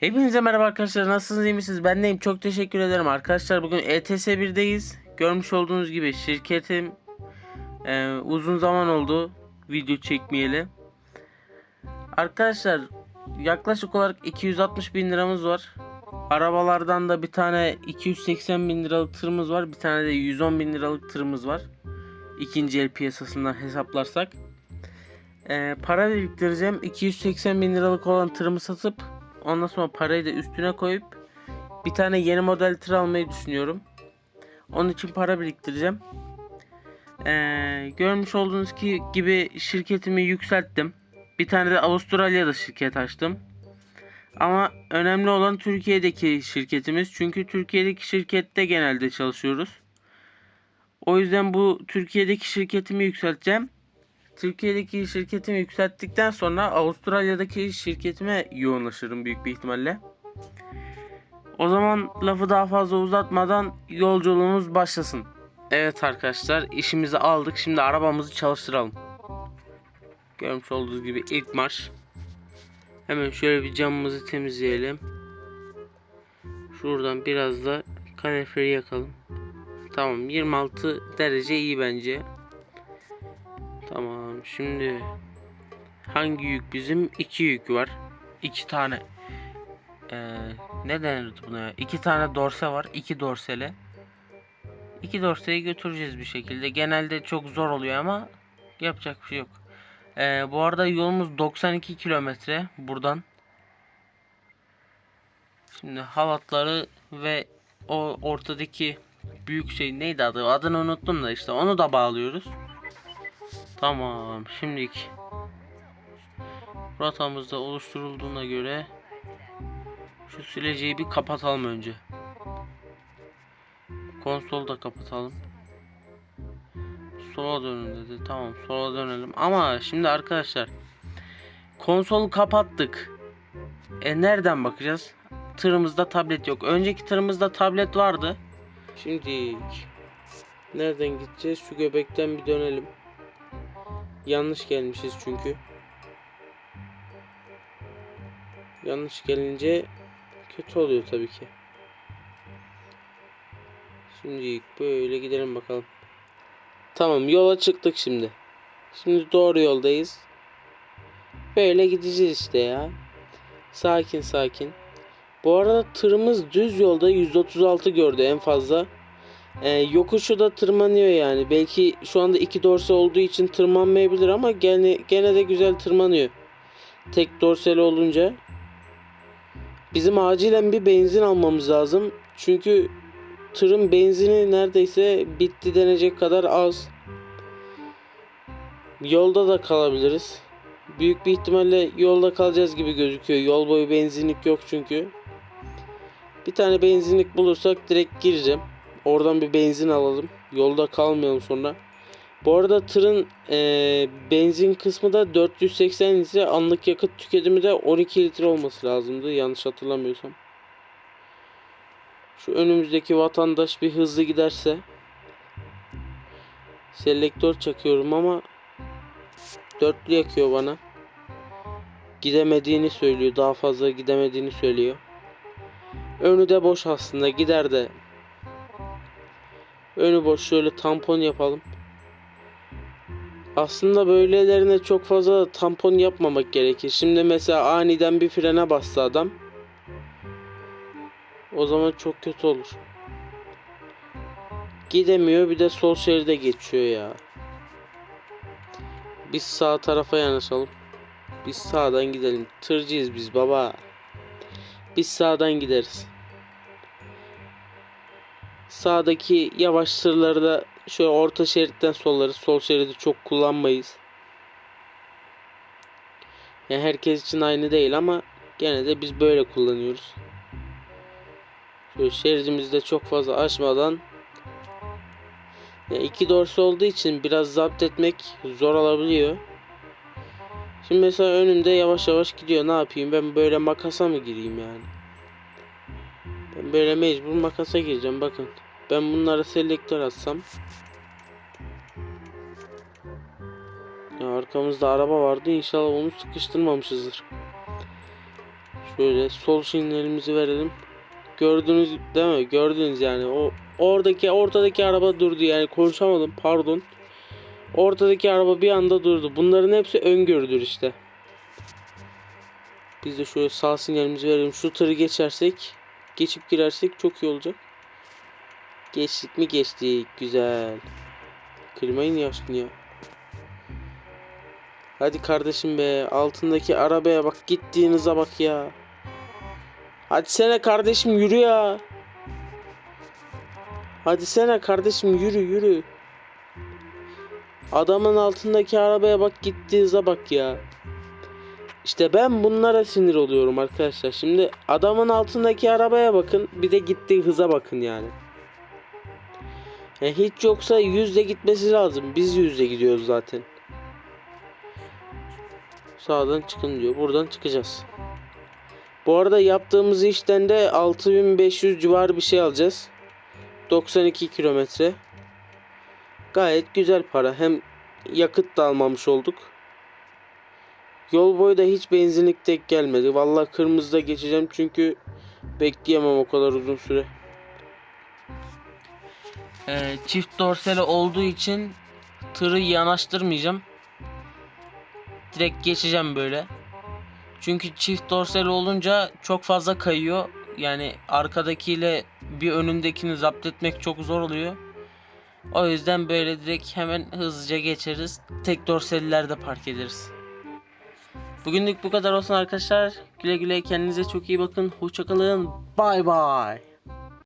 Hepinize merhaba arkadaşlar. Nasılsınız iyi misiniz? Ben deyim. Çok teşekkür ederim arkadaşlar. Bugün ETS 1'deyiz. Görmüş olduğunuz gibi şirketim e, uzun zaman oldu video çekmeyeli. Arkadaşlar yaklaşık olarak 260 bin liramız var. Arabalardan da bir tane 280 bin liralık tırımız var. Bir tane de 110 bin liralık tırımız var. İkinci el piyasasından hesaplarsak. E, para biriktireceğim. 280 bin liralık olan tırımı satıp Ondan sonra parayı da üstüne koyup bir tane yeni model tır almayı düşünüyorum. Onun için para biriktireceğim. Ee, görmüş olduğunuz ki gibi şirketimi yükselttim. Bir tane de Avustralya'da şirket açtım. Ama önemli olan Türkiye'deki şirketimiz. Çünkü Türkiye'deki şirkette genelde çalışıyoruz. O yüzden bu Türkiye'deki şirketimi yükselteceğim. Türkiye'deki şirketimi yükselttikten sonra Avustralya'daki şirketime yoğunlaşırım büyük bir ihtimalle. O zaman lafı daha fazla uzatmadan yolculuğumuz başlasın. Evet arkadaşlar işimizi aldık. Şimdi arabamızı çalıştıralım. Görmüş olduğunuz gibi ilk marş. Hemen şöyle bir camımızı temizleyelim. Şuradan biraz da kaloriferi yakalım. Tamam 26 derece iyi bence. Şimdi hangi yük bizim? iki yük var. iki tane ee, ne denir buna? İki tane dorse var. iki dorsele. İki dorseyi götüreceğiz bir şekilde. Genelde çok zor oluyor ama yapacak bir şey yok. Ee, bu arada yolumuz 92 kilometre buradan. Şimdi halatları ve o ortadaki büyük şey neydi adı? Adını unuttum da işte onu da bağlıyoruz. Tamam şimdilik rotamız da oluşturulduğuna göre şu sileceği bir kapatalım önce. Konsolu da kapatalım. Sola dönün dedi. Tamam sola dönelim. Ama şimdi arkadaşlar konsolu kapattık. E nereden bakacağız? Tırımızda tablet yok. Önceki tırımızda tablet vardı. Şimdi nereden gideceğiz? Şu göbekten bir dönelim. Yanlış gelmişiz çünkü. Yanlış gelince kötü oluyor tabii ki. Şimdi böyle gidelim bakalım. Tamam yola çıktık şimdi. Şimdi doğru yoldayız. Böyle gideceğiz işte ya. Sakin sakin. Bu arada tırımız düz yolda 136 gördü en fazla. Ee, yokuşu da tırmanıyor yani. Belki şu anda iki dorse olduğu için tırmanmayabilir ama gene, gene de güzel tırmanıyor. Tek dorseli olunca. Bizim acilen bir benzin almamız lazım. Çünkü tırın benzini neredeyse bitti denecek kadar az. Yolda da kalabiliriz. Büyük bir ihtimalle yolda kalacağız gibi gözüküyor. Yol boyu benzinlik yok çünkü. Bir tane benzinlik bulursak direkt gireceğim. Oradan bir benzin alalım. Yolda kalmayalım sonra. Bu arada tırın e, benzin kısmı da 480 litre anlık yakıt tüketimi de 12 litre olması lazımdı yanlış hatırlamıyorsam. Şu önümüzdeki vatandaş bir hızlı giderse selektör çakıyorum ama dörtlü yakıyor bana. Gidemediğini söylüyor. Daha fazla gidemediğini söylüyor. Önü de boş aslında. Gider de Önü boş şöyle tampon yapalım. Aslında böylelerine çok fazla tampon yapmamak gerekir. Şimdi mesela aniden bir frene bastı adam. O zaman çok kötü olur. Gidemiyor bir de sol şeride geçiyor ya. Biz sağ tarafa yanaşalım. Biz sağdan gidelim. Tırcıyız biz baba. Biz sağdan gideriz. Sağdaki yavaş tırları da şöyle orta şeritten solları. Sol şeridi çok kullanmayız. Yani herkes için aynı değil ama gene de biz böyle kullanıyoruz. Şöyle şeridimizi de çok fazla aşmadan yani iki dorsi olduğu için biraz zapt etmek zor olabiliyor. Şimdi mesela önümde yavaş yavaş gidiyor. Ne yapayım? Ben böyle makasa mı gireyim yani? Ben böyle mecbur makasa gireceğim. Bakın. Ben bunlara selektör atsam. Ya arkamızda araba vardı. İnşallah onu sıkıştırmamışızdır. Şöyle sol sinyalimizi verelim. Gördünüz değil mi? Gördünüz yani. O oradaki ortadaki araba durdu yani konuşamadım pardon. Ortadaki araba bir anda durdu. Bunların hepsi öngörüdür işte. Biz de şöyle sağ sinyalimizi verelim. Şu tırı geçersek, geçip girersek çok iyi olacak. Geçtik mi geçtik. Güzel. Klimayı niye açtın? Hadi kardeşim be. Altındaki arabaya bak. Gittiğinize bak ya. Hadi sene kardeşim yürü ya. Hadi sene kardeşim yürü yürü. Adamın altındaki arabaya bak gittiğinize bak ya. İşte ben bunlara sinir oluyorum arkadaşlar. Şimdi adamın altındaki arabaya bakın. Bir de gittiği hıza bakın yani. Ya hiç yoksa yüzle gitmesi lazım. Biz yüzle gidiyoruz zaten. Sağdan çıkın diyor. Buradan çıkacağız. Bu arada yaptığımız işten de 6500 civarı bir şey alacağız. 92 kilometre. Gayet güzel para. Hem yakıt da almamış olduk. Yol boyu da hiç benzinlik tek gelmedi. Vallahi kırmızıda geçeceğim çünkü bekleyemem o kadar uzun süre. Ee, çift dorseli olduğu için tırı yanaştırmayacağım. Direkt geçeceğim böyle. Çünkü çift dorseli olunca çok fazla kayıyor. Yani arkadakiyle bir önündekini zapt etmek çok zor oluyor. O yüzden böyle direkt hemen hızlıca geçeriz. Tek dorsellerde park ederiz. Bugünlük bu kadar olsun arkadaşlar. Güle güle kendinize çok iyi bakın. Hoşçakalın. Bay bay.